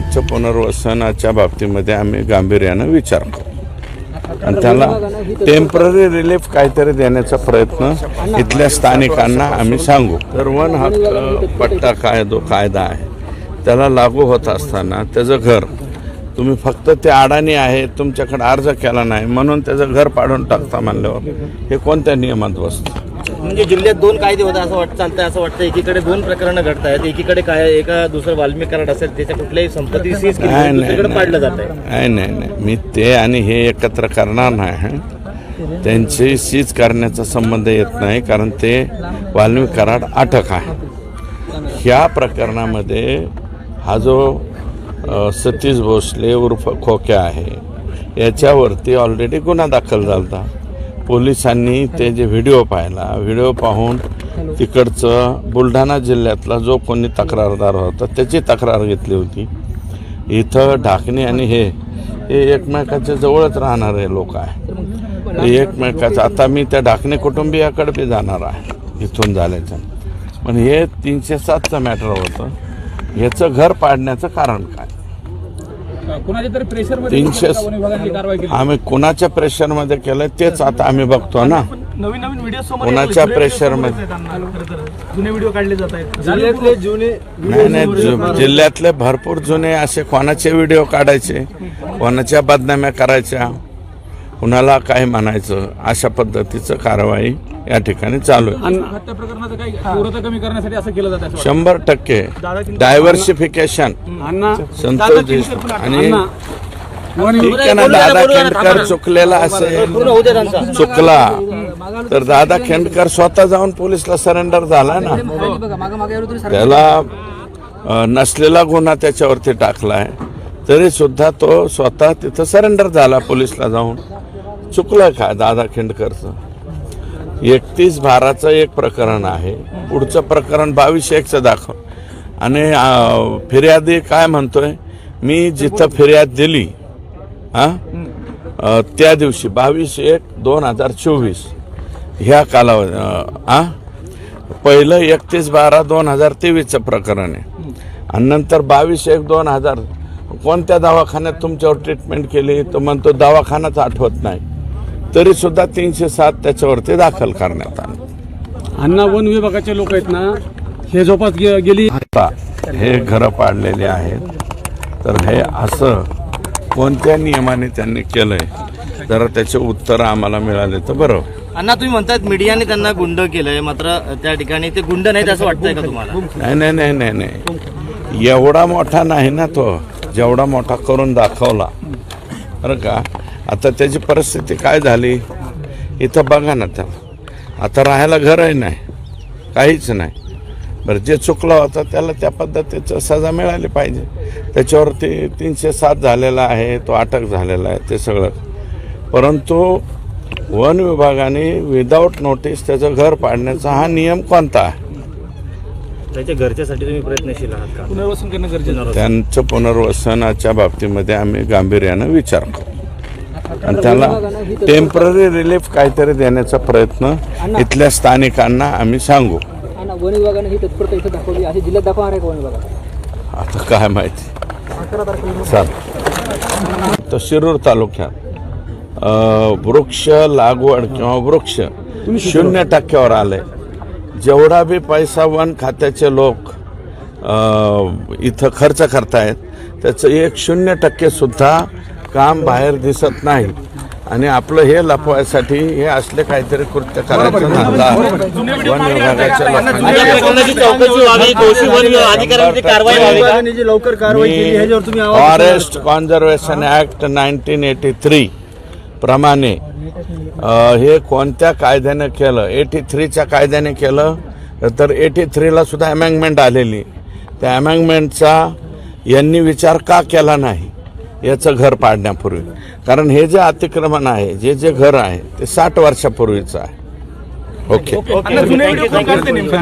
त्यांचं पुनर्वसनाच्या बाबतीमध्ये आम्ही गांभीर्यानं विचार करू आणि त्याला टेंपररी रिलीफ काहीतरी देण्याचा प्रयत्न इथल्या स्थानिकांना आम्ही सांगू. तर वन हक्क पट्टा कायदो कायदा आहे. त्याला लागू होत असताना त्याचं घर तुम्ही फक्त ते अडाणी आहे तुमच्याकडे अर्ज केला नाही म्हणून त्याचं घर पाडून टाकता म्हणल्यावर हे कोणत्या नियमात बसतं? म्हणजे जिल्ह्यात दोन कायदे होते असं वाटतं चालतंय असं वाटतं एकीकडे दोन प्रकरणं घडत आहेत एकीकडे काय एका दुसरं वाल्मिक कराड असेल त्याच्या कुठल्याही संपत्ती सीज केली पाडलं जात आहे नाही. नाही नाही मी ते आणि हे एकत्र करणार नाही. त्यांची सीज करण्याचा संबंध येत नाही कारण ते वाल्मिक कराड अटक आहे. ह्या प्रकरणामध्ये हा जो सतीश भोसले उर्फ खोक्या आहे. याच्यावरती ऑलरेडी गुन्हा दाखल झाला होता पोलिसांनी ते जे व्हिडिओ पाहिला व्हिडिओ पाहून तिकडचं बुलढाणा जिल्ह्यातला जो कोणी तक्रारदार होता त्याची तक्रार घेतली होती. इथं ढाकणे आणि हे हे एकमेकाच्या जवळच राहणारे लोक आहे. हे एकमेकाचं आता मी त्या ढाकणे कुटुंबियाकडे बी जाणार आहे इथून झाल्याचं पण हे तीनशे सातचं मॅटर होतं. याचं घर पाडण्याचं कारण काय? कुणाच्या तरी प्रेशर तीनशे विभागाने कारवाई केली. आम्ही कुणाच्या प्रेशरमध्ये केलं तेच आता आम्ही बघतो ना. नवीन नवीन व्हिडिओ समोर कोणाच्या प्रेशरमध्ये जुने व्हिडिओ काढले जात आहेत. जिल्ह्यातले जुने नाही नाही जु- जिल्ह्यातले भरपूर जुने असे कोणाचे व्हिडिओ काढायचे कोणाच्या बदनाम्या करायच्या. कुणाला काय म्हणायचं अशा पद्धतीचं कारवाई या ठिकाणी चालू आहे. हत्या प्रकरणाचं काही तीव्रता कमी करण्यासाठी असं केलं जातं असं शंभर टक्के. डायव्हर्सिफिकेशन संतोष देशमुख. आणि दादा खेंडकर. चुकलेला असेल. चुकला. तर दादा खेंडकर स्वतः जाऊन पोलिसला सरेंडर झाला ना. त्याला नसलेला गुन्हा त्याच्यावरती टाकलाय. तरी सुद्धा तो स्वतः तिथं सरेंडर झाला पोलिसला जाऊन. चुकलं का दादा खिंडकरचं? एकतीस बाराचं एक प्रकरण आहे. पुढचं प्रकरण बावीस एकचं दाखव. आणि फिर्यादी काय म्हणतोय? मी जिथं फिर्याद दिली हा? त्या दिवशी बावीस एक दोन हजार चोवीस ह्या कालावधी अ, आ? पहिलं एकतीस बारा दोन हजार तेवीसचं प्रकरण आहे. आणि नंतर बावीस एक दोन हजार कोणत्या दवाखान्यात तुमच्यावर ट्रीटमेंट केली? तो म्हणतो दवाखानाच आठवत नाही. तरी सुद्धा तीनशे सात त्याच्यावरती दाखल करण्यात आलं. अण्णा वन विभागाचे लोक आहेत ना हे झोपात गे- गेली. आता हे घरं पाडलेले आहेत. तर हे असं कोणत्या नियमाने त्यांनी केलंय? जरा त्याचे उत्तर आम्हाला मिळाले तर बरं. अण्णा तुम्ही म्हणतात मीडियाने त्यांना गुंड केलंय मात्र त्या ठिकाणी ते गुंड नाहीत असं वाटतंय का तुम्हाला? नाही नाही नाही नाही नाही. एवढा मोठा नाही ना तो. जेवढा मोठा करून दाखवला. बरं का? आता त्याची परिस्थिती काय झाली? इथं बघा ना त्याला आता राहायला घरही नाही काहीच नाही. बरं जे चुकलं होतं त्याला त्या पद्धतीचं सजा मिळाली पाहिजे. त्याच्यावरती तीनशे सात झालेला आहे तो अटक झालेला आहे ते सगळं. परंतु वन विभागाने विदाऊट नोटीस त्याचं घर पाडण्याचा हा नियम कोणता आहे? त्याच्या घरच्यासाठी तुम्ही प्रयत्नशील आहात का? पुनर्वसन करणं गरजेचं आहे. त्यांचं पुनर्वसनाच्या बाबतीमध्ये आम्ही गांभीर्यानं विचार करू आणि त्याला टेंपररी रिलीफ काहीतरी देण्याचा प्रयत्न इथल्या स्थानिकांना आम्ही सांगू. वन विभागाने ही तत्परता इथं दाखवली अशी जिल्ह्यात दाखवणार आहे का वन विभागात? आता काय माहिती. चाल तर शिरूर तालुक्यात वृक्ष लागवड किंवा वृक्ष शून्य टक्क्यावर आले जेवढा बी पैसा वन खात्याचे लोक इथं खर्च करतायत त्याचं एक शून्य टक्के सुद्धा काम बाहेर दिसत नाही. आणि आपलं हे लपवायसाठी हे असले काहीतरी कृत्य करायचं धंदा वन विभागाच्या या लोकांनी प्रकरणाची चौकशी व्हावी दोषी वन विभाग अधिकाऱ्यांची कारवाई व्हावी. जी लवकर कारवाई केली ह्याच्यावर तुम्ही आवाज forest conservation act nineteen eighty three प्रमाणे हे कोणत्या कायद्यानं केलं? एटी थ्रीच्या कायद्याने केलं? तर एटी थ्रीला सुद्धा अमेंडमेंट आलेली. त्या अमेंडमेंटचा यांनी विचार का केला नाही? याचं घर पाडण्यापूर्वी. कारण हे जे अतिक्रमण आहे जे जे घर आहे ते साठ वर्षापूर्वीचं आहे. ओके